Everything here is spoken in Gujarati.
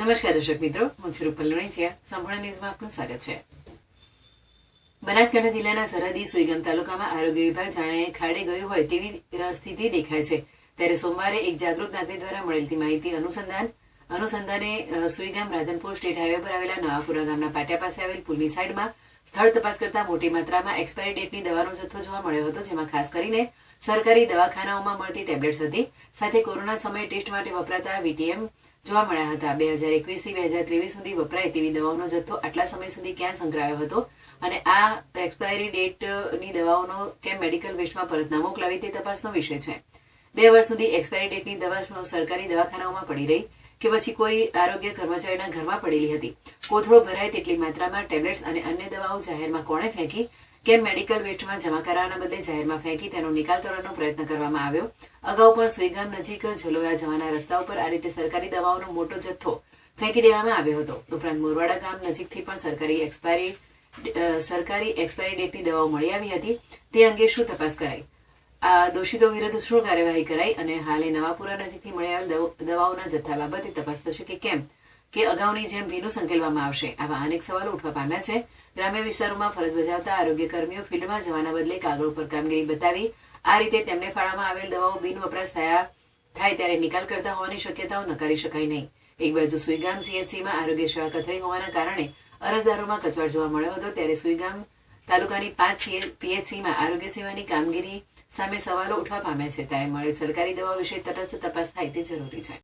નમસ્કાર દર્શક મિત્રો, હું છું રૂપલ લુણેચિયા. સંપૂર્ણ ન્યૂઝમાં આપનું સ્વાગત છે. બનાસકાંઠા જિલ્લાના સરહદી સુઈગામ તાલુકામાં આરોગ્ય વિભાગ જાણે ખાડે ગયું હોય તેવી સ્થિતિ દેખાય છે. ત્યારે સોમવારે એક જાગૃત નાગરિક દ્વારા મળેલી માહિતી અનુસંધાન, અનુસંધાને સુઈગામ રાધનપુર સ્ટેટ હાઈવે પર આવેલા નવાપુરા ગામના પાટિયા પાસે આવેલ પુલની સાઈડમાં સ્થળ તપાસ કરતા મોટી માત્રામાં એક્સપાયરી ડેટની દવાનો જથ્થો જોવા મળ્યો હતો, જેમાં ખાસ કરીને સરકારી દવાખાનાઓમાં મળતી ટેબ્લેટ્સ હતી. સાથે કોરોના સમયે ટેસ્ટ માટે વપરાતા વીટીએમ જોવા મળ્યા હતા. બે હજાર એકવીસથી બે હજાર ત્રેવીસ સુધી વપરાય તેવી દવાઓનો જથ્થો આટલા સમય સુધી ક્યાં સંગ્રહાયો હતો? અને આ એક્સપાયરી ડેટની દવાઓનો કેમ મેડિકલ વેસ્ટમાં પરત ના મોકલાવી તે તપાસનો વિષય છે. બે વર્ષ સુધી એક્સપાયરી ડેટની દવા સરકારી દવાખાનાઓમાં પડી રહી. કે પછી કોઈ આરોગ્ય કર્મચારીના ઘરમાં પડેલી હતી. કોથળો ભરાય તેટલી માત્રામાં ટેબ્લેટ્સ અને અન્ય દવાઓ જાહેરમાં કોણે ફેંકી? કેમ મેડિકલ વેસ્ટમાં જમા કરાવવાના બદલે જાહેરમાં ફેંકી? તેનો નિકાલ કરવાનો પ્રયત્ન કરવામાં આવ્યો. અગાઉ પણ સુઈગામ નજીક જલોયા જવાના રસ્તા ઉપર આ રીતે સરકારી દવાઓનો મોટો જથ્થો ફેંકી દેવામાં આવ્યો હતો. ઉપરાંત મોરવાડા ગામ નજીકથી પણ સરકારી એક્સપાયરી સરકારી એક્સપાયરી ડેટની દવાઓ મળી આવી હતી. તે અંગે શું તપાસ કરાઈ? આ દોષિતો વિરુદ્ધ શું કાર્યવાહી કરાઈ અને હાલે નવાપુરા નજીકથી મળી આવેલ દવાઓના જથ્થા બાબતે તપાસ થશે કે કેમ? કે અગાઉની જેમ ભીનું સંકેલવામાં આવશે. આવા અનેક સવાલો ઉઠવા પામ્યા છે. ગ્રામ્ય વિસ્તારોમાં ફરજ બજાવતા આરોગ્ય કર્મીઓ ફિલ્ડમાં જવાના બદલે કાગળ ઉપર કામગીરી બતાવી, આ રીતે તેમને ફાળામાં આવેલ દવાઓ બિન વપરાશ થયા, થાય ત્યારે નિકાલ કરતા હોવાની શક્યતાઓ નકારી શકાય નહીં. એક બાજુ સુઈગામ સીએચસીમાં આરોગ્ય સેવા કથળી હોવાના કારણે અરજદારોમાં કચવાટ જોવા મળ્યો હતો, ત્યારે સુઈગામ તાલુકાની પાંચ પીએચસીમાં આરોગ્ય સેવાની કામગીરી સામે સવાલો ઉઠવા પામ્યા છે. ત્યારે મળેલ સરકારી દવા વિશે તટસ્થ તપાસ થાય તે જરૂરી છે.